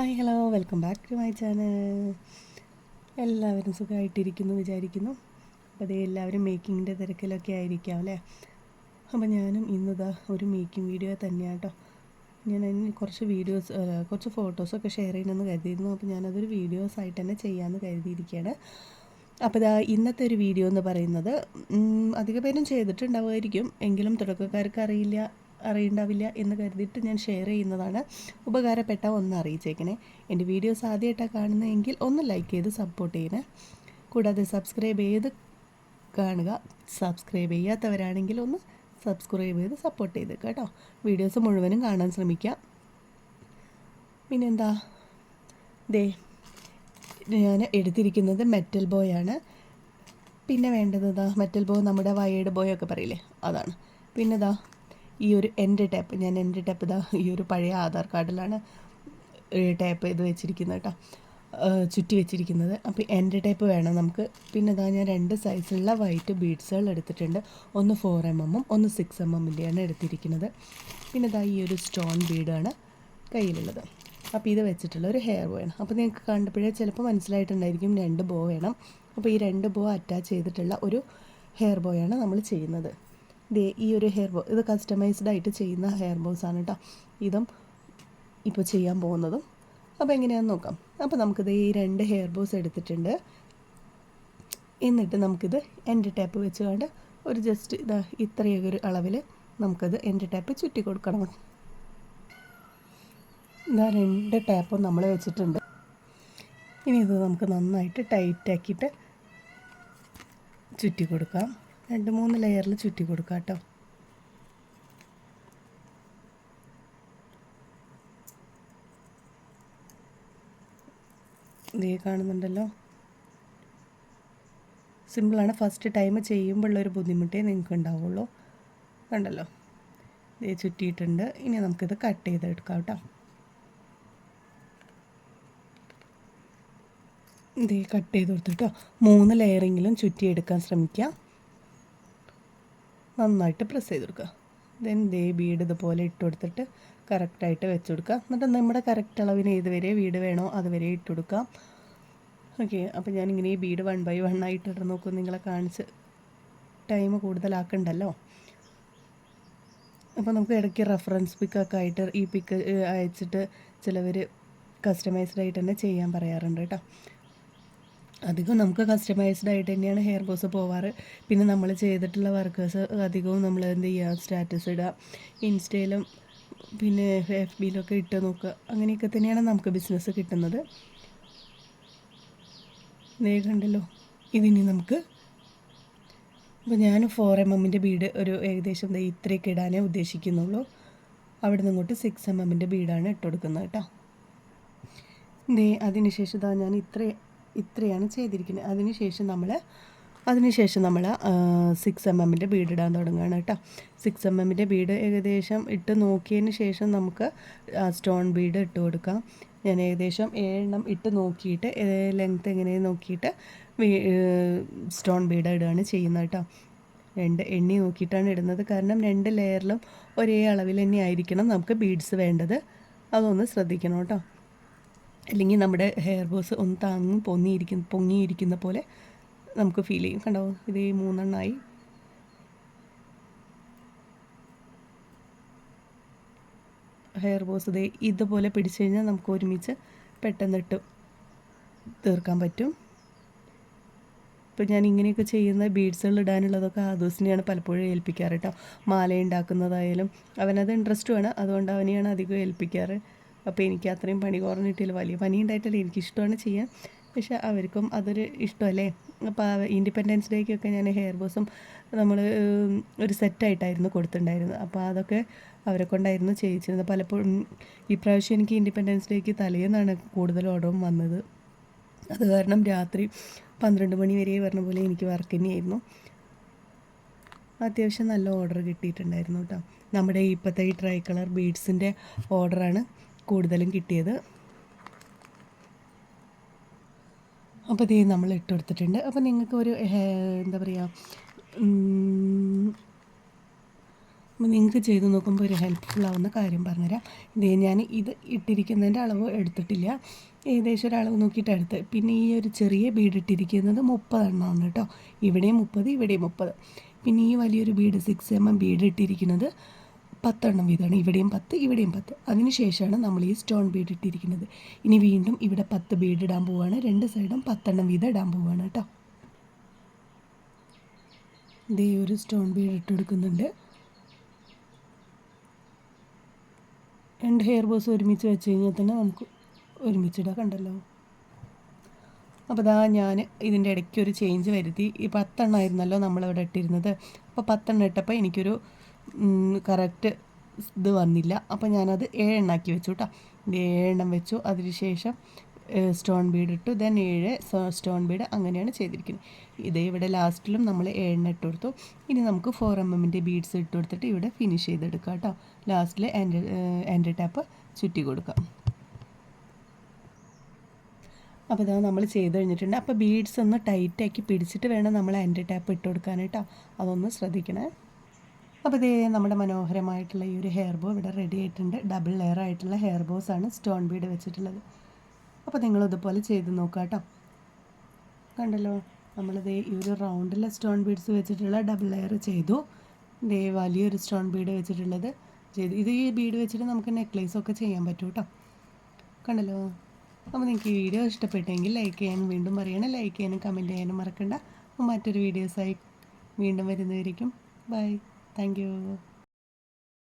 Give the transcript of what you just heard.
Hi hello welcome back to my channel. എല്ലാവരും സുഖമായിട്ടിരിക്കുന്നു വിചാരിക്കുന്നു. അപ്പോൾ അതേ എല്ലാവരും മേക്കിങ്ങിന്റെ തിരക്കിലൊക്കെ ആയിരിക്കാം അല്ലേ? അപ്പോൾ ഞാനും ഇന്നിതാ ഒരു മേക്കിംഗ് വീഡിയോ തന്നെയാണ് കേട്ടോ. ഞാൻ അതിന് കുറച്ച് വീഡിയോസ് കുറച്ച് ഫോട്ടോസൊക്കെ ഷെയർ ചെയ്യണമെന്ന് കരുതിയിരുന്നു. അപ്പോൾ ഞാനതൊരു വീഡിയോസ് ആയിട്ട് തന്നെ ചെയ്യാമെന്ന് കരുതിയിരിക്കുകയാണ്. അപ്പോൾ ഇതാ ഇന്നത്തെ ഒരു വീഡിയോ എന്ന് പറയുന്നത് അധിക പേരും ചെയ്തിട്ടുണ്ടാവുമായിരിക്കും. എങ്കിലും തുടക്കക്കാർക്ക് അറിയില്ല. അറിയണ്ടാവില്ല എന്ന് കരുതിയിട്ട് ഞാൻ ഷെയർ ചെയ്യുന്നതാണ്. ഉപകാരപ്പെട്ട ഒന്ന് അറിയിച്ചേക്കണേ. എന്റെ വീഡിയോസ് ആദ്യമായിട്ടാണ് കാണുന്നതെങ്കിൽ ഒന്ന് ലൈക്ക് ചെയ്ത് സപ്പോർട്ട് ചെയ്യണേ. കൂടാതെ സബ്സ്ക്രൈബ് ചെയ്ത് കാണുക. സബ്സ്ക്രൈബ് ചെയ്യാത്തവരാണെങ്കിൽ ഒന്ന് സബ്സ്ക്രൈബ് ചെയ്ത് സപ്പോർട്ട് ചെയ്ത് കേട്ടോ. വീഡിയോസ് മുഴുവനും കാണാൻ ശ്രമിക്കാം. പിന്നെന്താ? ദേ ഞാൻ എടുത്തിരിക്കുന്നത് മെറ്റൽ ബോയാണ് പിന്നെ വേണ്ടത് ഇതാ മെറ്റൽ ബോ നമ്മുടെ വയേഡ് ബോയൊക്കെ പറയില്ലേ? അതാണ്. പിന്നെ ഇതാ ഈ ഒരു എന്റെ ടാപ്പ് ഞാൻ എന്റെ ടാപ്പ് ഇതാ ഈ ഒരു പഴയ ആധാർ കാർഡിലാണ് ടാപ്പ് ഇത് വെച്ചിരിക്കുന്നത് കേട്ടോ. ചുറ്റി വെച്ചിരിക്കുന്നത്. അപ്പോൾ എന്റെ ടൈപ്പ് വേണം നമുക്ക്. പിന്നെ ഇതാ ഞാൻ രണ്ട് സൈസുള്ള വൈറ്റ് ബീഡ്സുകൾ എടുത്തിട്ടുണ്ട്. ഒന്ന് ഫോർ എം എമ്മും ഒന്ന് സിക്സ് എം എമ്മിന്റെയാണ് എടുത്തിരിക്കുന്നത്. പിന്നെ ഇതാ ഈ ഒരു സ്റ്റോൺ ബീഡാണ് കയ്യിലുള്ളത്. അപ്പോൾ ഇത് വെച്ചിട്ടുള്ള ഒരു ഹെയർ ബോ വേണം അപ്പോൾ നിങ്ങൾക്ക് കണ്ടപ്പോഴേ ചിലപ്പോൾ മനസ്സിലായിട്ടുണ്ടായിരിക്കും രണ്ട് ബോ വേണം. അപ്പോൾ ഈ രണ്ട് ബോ അറ്റാച്ച് ചെയ്തിട്ടുള്ള ഒരു ഹെയർ ബോയാണ് നമ്മൾ ചെയ്യുന്നത്. ദേ ഈ ഒരു ഹെയർ ബോ ഇത് കസ്റ്റമൈസ്ഡ് ആയിട്ട് ചെയ്യുന്ന ഹെയർ ആണ് കേട്ടോ ഇതും ഇപ്പോൾ ചെയ്യാൻ പോകുന്നതും. അപ്പോൾ എങ്ങനെയാണെന്ന് നോക്കാം. അപ്പോൾ നമുക്കിത് ഈ രണ്ട് ഹെയർ ബോസ് എടുത്തിട്ടുണ്ട്. എന്നിട്ട് നമുക്കിത് എന്റെ ടാപ്പ് വെച്ച് കൊണ്ട് ഒരു ജസ്റ്റ് ഇതാ ഇത്രയൊക്കെ ഒരു അളവിൽ നമുക്കത് എന്റെ ടാപ്പ് ചുറ്റി കൊടുക്കണം. ഇതാ രണ്ട് ടാപ്പും നമ്മൾ വെച്ചിട്ടുണ്ട്. ഇനി ഇത് നമുക്ക് നന്നായിട്ട് ടൈറ്റാക്കിയിട്ട് ചുറ്റി കൊടുക്കാം. രണ്ട് മൂന്ന് ലെയറിൽ ചുറ്റി കൊടുക്കാം കേട്ടോ. ഇതേ കാണുന്നുണ്ടല്ലോ. സിമ്പിളാണ് ഫസ്റ്റ് ടൈം ചെയ്യുമ്പോഴുള്ളൊരു ബുദ്ധിമുട്ടേ നിങ്ങൾക്ക് ഉണ്ടാവുള്ളൂ. കണ്ടല്ലോ. ഇതേ ചുറ്റിയിട്ടുണ്ട്. ഇനി നമുക്കിത് കട്ട് ചെയ്തെടുക്കാം കേട്ടോ. ഇതേ കട്ട് ചെയ്ത് കൊടുത്തിട്ടോ. മൂന്ന് ലെയറിങ്ങിലും ചുറ്റിയെടുക്കാൻ ശ്രമിക്കാം. നന്നായിട്ട് പ്രസ് ചെയ്ത് കൊടുക്കുക. ദെൻ ദേ ബീഡ് ഇതുപോലെ ഇട്ട് കൊടുത്തിട്ട് കറക്റ്റായിട്ട് വെച്ച് കൊടുക്കുക. എന്നിട്ട് നമ്മുടെ കറക്റ്റ് അളവിന് ഏത് വരെ വീട് വേണോ അതുവരെ ഇട്ട് കൊടുക്കാം ഓക്കെ അപ്പോൾ ഞാനിങ്ങനെ ഈ ബീഡ് വൺ ബൈ വൺ ആയിട്ട് ഇട്ട് നോക്കും നിങ്ങളെ കാണിച്ച് ടൈം കൂടുതലാക്കണ്ടല്ലോ. അപ്പോൾ നമുക്ക് ഇടയ്ക്ക് റെഫറൻസ് പിക്കൊക്കെ ആയിട്ട് ഈ പിക്ക് അയച്ചിട്ട് ചിലവർ കസ്റ്റമൈസ്ഡ് ആയിട്ട് തന്നെ ചെയ്യാൻ പറയാറുണ്ട് കേട്ടോ. അധികം നമുക്ക് കസ്റ്റമൈസ്ഡ് ആയിട്ട് തന്നെയാണ് ഹെയർ ബോസ് പോവാറ്. പിന്നെ നമ്മൾ ചെയ്തിട്ടുള്ള വർക്കേഴ്സ് അധികവും നമ്മൾ എന്ത് ചെയ്യുക സ്റ്റാറ്റസ് ഇടുക ഇൻസ്റ്റയിലും പിന്നെ എഫ് ബിയിലൊക്കെ ഇട്ട് നോക്കുക. അങ്ങനെയൊക്കെ തന്നെയാണ് നമുക്ക് ബിസിനസ് കിട്ടുന്നത്. നേ കണ്ടല്ലോ. ഇതിനി നമുക്ക് അപ്പോൾ ഞാൻ ഫോർ എം എമ്മിന്റെ ബീഡ് ഒരു ഏകദേശം ഇത്രയൊക്കെ ഇടാനേ ഉദ്ദേശിക്കുന്നുള്ളൂ. അവിടെ നിന്ന് ഇങ്ങോട്ട് സിക്സ് എം എമ്മിന്റെ ബീഡാണ് ഇട്ട് കൊടുക്കുന്നത് കേട്ടോ. ദേ അതിനുശേഷം ഞാൻ ഇത്ര ഇത്രയാണ് ചെയ്തിരിക്കുന്നത്. അതിനുശേഷം നമ്മൾ അതിനുശേഷം നമ്മൾ സിക്സ് എം എമ്മിന്റെ ബീഡ് ഇടാൻ തുടങ്ങുകയാണ് കേട്ടോ. സിക്സ് എം എമ്മിന്റെ ബീഡ് ഏകദേശം ഇട്ട് നോക്കിയതിന് ശേഷം നമുക്ക് സ്റ്റോൺ ബീഡ് ഇട്ട് കൊടുക്കാം. ഞാൻ ഏകദേശം ഏഴെണ്ണം ഇട്ട് നോക്കിയിട്ട് ലെങ്ത്ത് എങ്ങനെയാണ് നോക്കിയിട്ട് സ്റ്റോൺ ബീഡ് ഇടുകയാണ് ചെയ്യുന്നത് കേട്ടോ. രണ്ട് എണ്ണി നോക്കിയിട്ടാണ് ഇടുന്നത്. കാരണം രണ്ട് ലെയറിലും ഒരേ അളവിൽ തന്നെ ആയിരിക്കണം നമുക്ക് ബീഡ്സ് വേണ്ടത്. അതൊന്ന് ശ്രദ്ധിക്കണം കേട്ടോ. അല്ലെങ്കിൽ നമ്മുടെ ഹെയർ ബോസ് ഒന്ന് താങ്ങും പൊങ്ങിയിരിക്കുന്ന പൊങ്ങിയിരിക്കുന്ന പോലെ നമുക്ക് ഫീൽ ചെയ്യും. കണ്ടോ? ഇത് മൂന്നെണ്ണമായി ഹെയർ ബോസ് ഇതേ ഇതുപോലെ പിടിച്ചു കഴിഞ്ഞാൽ നമുക്ക് ഒരുമിച്ച് പെട്ടെന്നിട്ട് തീർക്കാൻ പറ്റും. ഇപ്പം ഞാൻ ഇങ്ങനെയൊക്കെ ചെയ്യുന്ന ബീഡ്സുകൾ ഇടാനുള്ളതൊക്കെ ആദൂസിനെയാണ് പലപ്പോഴും ഏൽപ്പിക്കാറ് കേട്ടോ. മാല ഉണ്ടാക്കുന്നതായാലും അവനത് വേണം അതുകൊണ്ട് അവനെയാണ് അധികം ഏൽപ്പിക്കാറ്. അപ്പോൾ എനിക്ക് അത്രയും പണി കുറഞ്ഞിട്ടില്ല. വലിയ പണി ഉണ്ടായിട്ടില്ല എനിക്കിഷ്ടമാണ് ചെയ്യാൻ. പക്ഷെ അവർക്കും അതൊരു ഇഷ്ടമല്ലേ? അപ്പോൾ ഇൻഡിപെൻഡൻസ് ഡേക്കൊക്കെ ഞാൻ ഹെയർ ബോസും നമ്മൾ ഒരു സെറ്റായിട്ടായിരുന്നു കൊടുത്തിട്ടുണ്ടായിരുന്നത്. അപ്പോൾ അതൊക്കെ അവരെ കൊണ്ടായിരുന്നു ചെയ്യിച്ചിരുന്നത്. പലപ്പോഴും ഇപ്രാവശ്യം എനിക്ക് ഇൻഡിപെൻഡൻസ് ഡേക്ക് തലേന്നാണ് കൂടുതൽ ഓർഡറും വന്നത്. അത് കാരണം രാത്രി പന്ത്രണ്ട് മണി വരെ പറഞ്ഞ പോലെ എനിക്ക് വർക്ക് തന്നെയായിരുന്നു. അത്യാവശ്യം നല്ല ഓർഡർ കിട്ടിയിട്ടുണ്ടായിരുന്നു കേട്ടോ. നമ്മുടെ ഇപ്പോഴത്തെ ഈ ട്രൈ കളർ ബീഡ്സിന്റെ ഓർഡറാണ്. കൂടുതലും കിട്ടിയത്. അപ്പോൾ ഇതേ നമ്മൾ ഇട്ട് കൊടുത്തിട്ടുണ്ട്. അപ്പോൾ നിങ്ങൾക്ക് ഒരു എന്താ പറയുക നിങ്ങൾക്ക് ചെയ്ത് നോക്കുമ്പോൾ ഒരു ഹെൽപ്ഫുൾ ആവുന്ന കാര്യം പറഞ്ഞുതരാം. ഇതേ ഞാൻ ഇത് ഇട്ടിരിക്കുന്നതിന്റെ അളവ് എടുത്തിട്ടില്ല. ഏകദേശം ഒരു അളവ് നോക്കിയിട്ട് എടുത്ത് പിന്നെ ഈ ഒരു ചെറിയ ബീഡ് ഇട്ടിരിക്കുന്നത് മുപ്പതെണ്ണമാണ് കേട്ടോ. ഇവിടെയും മുപ്പത് ഇവിടെയും മുപ്പത്. പിന്നെ ഈ വലിയൊരു bead six M M bead ഇട്ടിരിക്കുന്നത് പത്തെണ്ണം വീതമാണ്. ഇവിടെയും പത്ത് ഇവിടെയും പത്ത്. അതിനുശേഷമാണ് നമ്മൾ ഈ സ്റ്റോൺ ബീഡ് ഇട്ടിരിക്കുന്നത്. ഇനി വീണ്ടും ഇവിടെ പത്ത് ബീഡ് ഇടാൻ പോവുകയാണ് രണ്ട് സൈഡും പത്തെണ്ണം വീതം ഇടാൻ പോവുകയാണ് കേട്ടോ. ഇതേ ഒരു സ്റ്റോൺ ബീഡ് ഇട്ട് കൊടുക്കുന്നുണ്ട് രണ്ട് ഹെയർ ബോസ് ഒരുമിച്ച് വെച്ച് കഴിഞ്ഞാൽ തന്നെ നമുക്ക് ഒരുമിച്ചിടാം കണ്ടല്ലോ. അപ്പോൾ ഇതാ ഞാൻ ഇതിന്റെ ഇടയ്ക്ക് ഒരു ചേഞ്ച് വരുത്തി. ഈ പത്തെണ്ണം ആയിരുന്നല്ലോ നമ്മളിവിടെ ഇട്ടിരുന്നത്. അപ്പോൾ പത്തെണ്ണം ഇട്ടപ്പോൾ എനിക്കൊരു കറക്റ്റ് ഇത് വന്നില്ല. അപ്പോൾ ഞാനത് ഏഴെണ്ണാക്കി വെച്ചു കേട്ടോ ഏഴെണ്ണം വെച്ചു. അതിനുശേഷം സ്റ്റോൺ ബീഡ് ഇട്ടു. ദെൻ ഏഴ് സ്റ്റോൺ ബീഡ് അങ്ങനെയാണ് ചെയ്തിരിക്കുന്നത്. ഇതേ ഇവിടെ ലാസ്റ്റിലും നമ്മൾ ഏഴെണ്ണം ഇട്ട് കൊടുത്തു. ഇനി നമുക്ക് ഫോർ എം എമ്മിന്റെ ബീഡ്സ് ഇട്ട് കൊടുത്തിട്ട് ഇവിടെ ഫിനിഷ് ചെയ്തെടുക്കാം കേട്ടോ ലാസ്റ്റിൽ എന്റെ എന്റെ ടാപ്പ് ചുറ്റി കൊടുക്കാം. അപ്പോൾ ഇതാണ് നമ്മൾ ചെയ്ത് കഴിഞ്ഞിട്ടുണ്ട്. അപ്പോൾ ബീഡ്സ് ഒന്ന് ടൈറ്റാക്കി പിടിച്ചിട്ട് വേണം നമ്മൾ എന്റെ ടാപ്പ് ഇട്ട് കൊടുക്കാനായിട്ടോ അതൊന്ന് ശ്രദ്ധിക്കണേ. അപ്പോൾ ഇതേ നമ്മുടെ മനോഹരമായിട്ടുള്ള ഈ ഒരു ഹെയർ ബോ ഇവിടെ റെഡി ആയിട്ടുണ്ട്. ഡബിൾ ലെയർ ആയിട്ടുള്ള ഹെയർ ബോസ് ആണ് സ്റ്റോൺ ബീഡ് വെച്ചിട്ടുള്ളത്. അപ്പോൾ നിങ്ങൾ ഇതുപോലെ ചെയ്ത് നോക്കുക കേട്ടോ കണ്ടല്ലോ നമ്മളിത് ഈ ഒരു റൗണ്ടിലെ സ്റ്റോൺ ബീഡ്സ് വെച്ചിട്ടുള്ള ഡബിൾ ലെയർ ചെയ്തു. ഇതേ വലിയൊരു സ്റ്റോൺ ബീഡ് വെച്ചിട്ടുള്ളത് ചെയ്തു. ഇത് ഈ ബീഡ് വെച്ചിട്ട് നമുക്ക് നെക്ലേസ് ഒക്കെ ചെയ്യാൻ പറ്റും കേട്ടോ കണ്ടല്ലോ അപ്പോൾ നിങ്ങൾക്ക് ഈ വീഡിയോ ഇഷ്ടപ്പെട്ടെങ്കിൽ ലൈക്ക് ചെയ്യാനും വീണ്ടും പറയണം. ലൈക്ക് ചെയ്യാനും കമന്റ് ചെയ്യാനും മറക്കണ്ട. അപ്പോൾ മറ്റൊരു വീഡിയോസായി വീണ്ടും വരുന്നതായിരിക്കും. By thank you